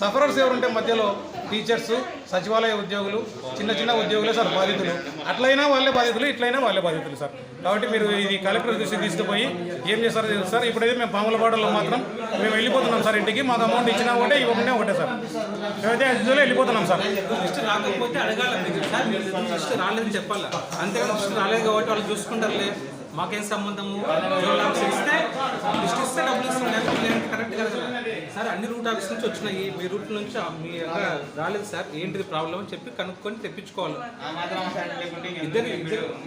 Sufferers ఎవరుంటే మధ్యలో teachers సచివాలయ ఉద్యోగులు చిన్న చిన్న ఉద్యోగులే సార్ బాధితులు. అట్లయినా వాళ్ళే బాధితులు ఇట్లయినా వాళ్ళే బాధితులు సార్. కాబట్టి మీరు ఇది కలెక్టర్ దృష్టికి తీసుకుపోయి ఏం చేస్తారో తెలుసు సార్? ఇప్పుడైతే మేము పాములపాడలో మాత్రం మేము వెళ్ళిపోతున్నాం సార్ ఇంటికి. మాకు అమౌంట్ ఇచ్చినా ఒకటే ఇవ్వకుండా ఒకటే సార్. మేమైతే ఇందులో వెళ్ళిపోతున్నాం సార్. లిస్ట్ రాకపోతే అడగాలి సార్ లిస్ట్ రాలేదని లిస్ట్ రాలేదు కాబట్టి వాళ్ళు చూసుకుంటారులే. మాకేం సంబంధము? జోన్ ఆఫీస్ ఇస్తే లిస్ట్ ఇస్తే డబ్బులు ఇస్తాం. లేకపోతే కరెక్ట్ కదా సార్ అన్ని రూట్ ఆఫీస్ నుంచి వచ్చినాయి. మీ రూట్ నుంచి మీ రాలేదు సార్. ఏంటిది ప్రాబ్లం అని చెప్పి కనుక్కొని తెప్పించుకోవాలి. ఇద్దరు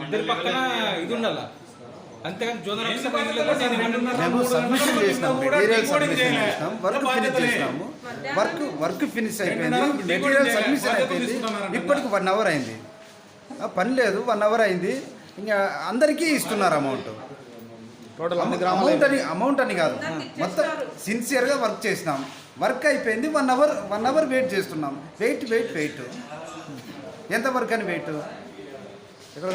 ఇద్దరు పక్కన ఇది ఉండాలా? అంతేగాని జోనల్ వర్క్ ఫినిష్ చేసినాము. వర్క్ వర్క్ ఫినిష్ అయిపోయింది. మెటీరియల్ సబ్మిషన్ అయిపోయింది. ఇప్పటికి వన్ అవర్ అయింది. పని లేదు. వన్ అవర్ అయింది. ఇంకా అందరికీ ఇస్తున్నారు అమౌంట్. టోటల్ అమౌంట్ అని అమౌంట్ అని కాదు. మొత్తం సిన్సియర్గా వర్క్ చేసినాం. వర్క్ అయిపోయింది one hour one hour wait చేస్తున్నాం. వెయిట్ వెయిట్ వెయిట్ ఎంత వర్క్ అని వెయిట్ ఎక్కడ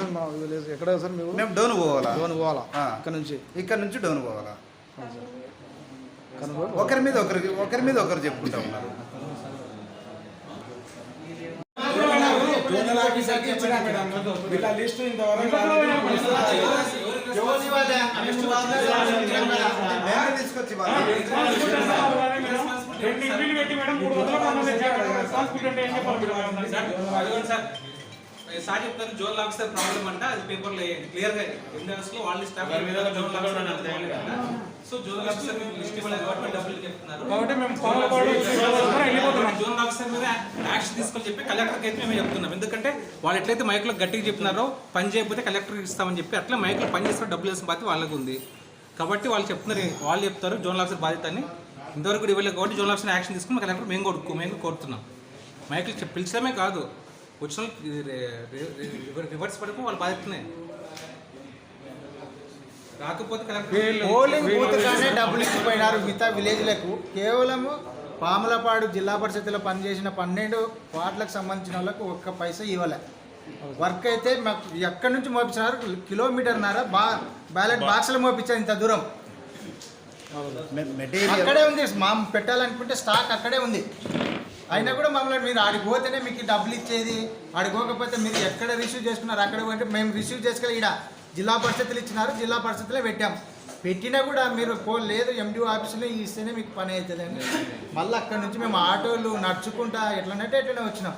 ఎక్కడ సార్ మీరు? మేము డోన్ పోవాలా? లోన్ పోవాలా. ఇక్కడ నుంచి? ఇక్కడ నుంచి డోన్ పోవాలా? ఒకరి మీద ఒకరికి ఒకరి మీద ఒకరు చెప్పుకుంటా ఉన్నారు. జోనల్ ఆఫీసర్కి ఇచ్చిన మేడం వీళ్ళ లిస్టు ఇంతవరకు మేమే తీసుకొచ్చి ఇవ్వాలి. రెండు ఇల్లు పెట్టి మేడం మూడు వందల మంది తెచ్చారు రెస్పాన్సిబిలిటీ అంటే ఏం చెప్పాలి మీరు సార్ సార్ చెప్తారు జోన్ ఆఫీసర్ ప్రాబ్లం అంటే అది పేపర్లో క్లియర్గా ఎంఎస్లో వాళ్ళ staff zone officer so zone officer మీకు లిస్ట్ ఇవ్వలేదు కాబట్టి మీరు డబ్బులు చెప్తున్నారు కాబట్టి మేము పాములపాడు మీద యాక్షన్ తీసుకొని చెప్పి కలెక్టర్కి అయితే మేము చెప్తున్నాం. ఎందుకంటే వాళ్ళు ఎట్లయితే మైక్లో గట్టిగా చెప్పినారో పని చేయకపోతే కలెక్టర్కి ఇస్తామని చెప్పి అట్లా మైక్లో పని చేస్తే డబ్బులు వేసిన బాధ్యత వాళ్ళకు ఉంది. కాబట్టి వాళ్ళు చెప్తున్నారు వాళ్ళు చెప్తారు జోన్ ఆఫీసర్ బాధ్యత అని ఇంతవరకు కూడా ఇవ్వలేదు కాబట్టి జోన్ ఆఫీసర్ యాక్షన్ తీసుకుని కలెక్టర్ మేము కొడుకు మేము కోరుతున్నాం. మైకులు పిలిచడమే కాదు వచ్చిన రివర్స్ పడకు వాళ్ళు బాధితున్నాయి రాకపోతే కలెక్టర్ పోలింగ్ బూత్ డబ్బులు ఇచ్చిపోయినారు మిగతా విలేజ్లకు. కేవలము పాములపాడు జిల్లా పరిషత్లో పనిచేసిన పన్నెండు వార్డులకు సంబంధించిన వాళ్ళకు ఒక్క పైసా ఇవ్వలే. వర్క్ అయితే మాకు ఎక్కడి నుంచి మోపించినారు కిలోమీటర్న్నర బా బ్యాలెట్ బాక్స్లో మోపించారు ఇంత దూరం. అక్కడే ఉంది. మా పెట్టాలనుకుంటే స్టాక్ అక్కడే ఉంది. అయినా కూడా మమ్మల్ని మీరు ఆడికి పోతేనే మీకు డబ్బులు ఇచ్చేది. ఆడికి పోకపోతే మీరు ఎక్కడ రిసీవ్ చేసుకున్నారు? అక్కడ పోతే మేము రిసీవ్ చేసుకెళ్ళి ఇక్కడ జిల్లా పరిషత్తులు ఇచ్చినారు. జిల్లా పరిషత్తులే పెట్టాం. పెట్టినా కూడా మీరు పో లేదు ఎండిఓ ఆఫీసులో ఇస్తేనే మీకు పని అవుతుంది అని మళ్ళీ అక్కడ నుంచి మేము ఆటోలు నడుచుకుంటా ఎట్లనంటే ఎట్లనే వచ్చినాం.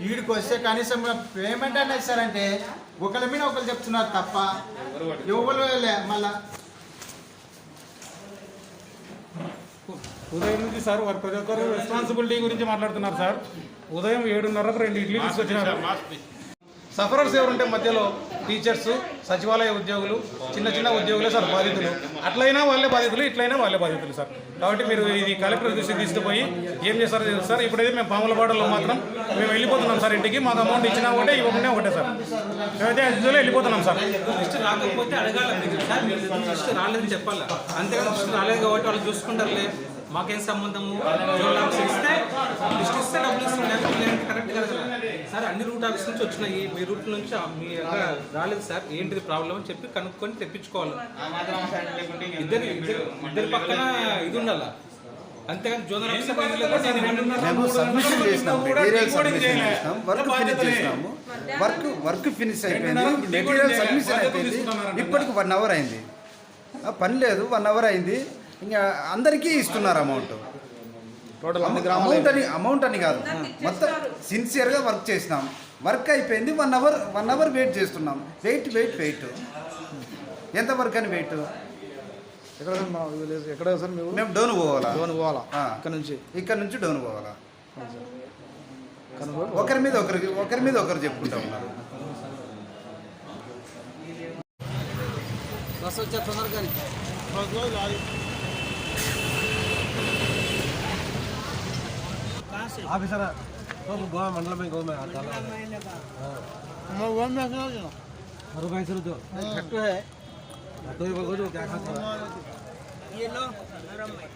వీడికి వస్తే కనీసం పేమెంట్ అనేది ఇస్తారంటే ఒకరి మీద ఒకరు చెప్తున్నారు తప్ప ఎవరు మళ్ళా. ఉదయం నుంచి సార్ వారు ప్రతి ఒక్కరు రెస్పాన్సిబిలిటీ గురించి మాట్లాడుతున్నారు సార్. ఉదయం ఏడున్నరకు రెండు ఇడ్లీ తీసుకొచ్చినారు. సఫరర్స్ ఎవరుంటే మధ్యలో టీచర్స్ సచివాలయ ఉద్యోగులు చిన్న చిన్న ఉద్యోగులే సార్ బాధితులు. అట్లయినా వాళ్ళే బాధితులు ఇట్లయినా వాళ్ళే బాధితులు సార్. కాబట్టి మీరు ఇది కలెక్టర్ దృష్టికి తీసుకుపోయి ఏం చేస్తారో తెలుసు సార్? ఇప్పుడైతే మేము పాములపాడలో మాత్రం మేము వెళ్ళిపోతున్నాం సార్ ఇంటికి. మాకు అమౌంట్ ఇచ్చినా ఒకటే ఇవ్వకుండా ఒకటే సార్. మేమైతే అందులో వెళ్ళిపోతున్నాం సార్. లిస్ట్ రాకపోతే అడగాలి సార్ మీరు లిస్ట్ రాలేదని లిస్ట్ రాలేదు కాబట్టి వాళ్ళు చూసుకుంటారులే. మాకేం సంబంధము? ఇస్తే లిస్ట్ ఇస్తే డబ్బులు ఇస్తాం లేకపోతే లేదంటే కరెక్ట్ కదా సార్ అన్ని రూట్ ఆఫీస్ నుంచి వచ్చినాయి. మీ రూట్ నుంచి మీ రాలేదు సార్. ఏంటిది ప్రాబ్లం అని చెప్పి కనుక్కొని తెప్పించుకోవాలి. ఇద్దరు ఇద్దరు ఇద్దరి పక్కన ఇది ఉండాలా. అంతేగాని జోనల్ వర్క్ ఫినిష్ చేసినాము. వర్క్ వర్క్ ఫినిష్ అయిపోయింది. మెటీరియల్ సబ్మిషన్ అయిపోయింది. ఇప్పటికి వన్ అవర్ అయింది. పని లేదు. వన్ అవర్ అయింది. ఇంకా అందరికీ ఇస్తున్నారు అమౌంట్. టోటల్ అమౌంట్ అని అమౌంట్ అని కాదు. మొత్తం సిన్సియర్గా వర్క్ చేసినాం. వర్క్ అయిపోయింది one hour one hour wait చేస్తున్నాం. వెయిట్ వెయిట్ వెయిట్ ఎంత వర్క్ అని వెయిట్ ఎక్కడ ఎక్కడ సార్ మీరు? మేము డోన్ పోవాలా? లోన్ పోవాలా. ఇక్కడ నుంచి? ఇక్కడ నుంచి డోన్ పోవాలా? ఒకరి మీద ఒకరికి ఒకరి మీద ఒకరు చెప్పుకుంటా ఉన్నారు. బస్ వచ్చే తొందరగా ಆಫೀಸರ ಬಾ ಮಂಡಲ ಬ್ಯಾಂಕ್ ಹೋಗ್ಮೆ ಆತಲ್ಲ मैं वन में खा लेना अरे भाई सर जो छट्टू है तो ये बोलो जो क्या खाता है ये लो गरम में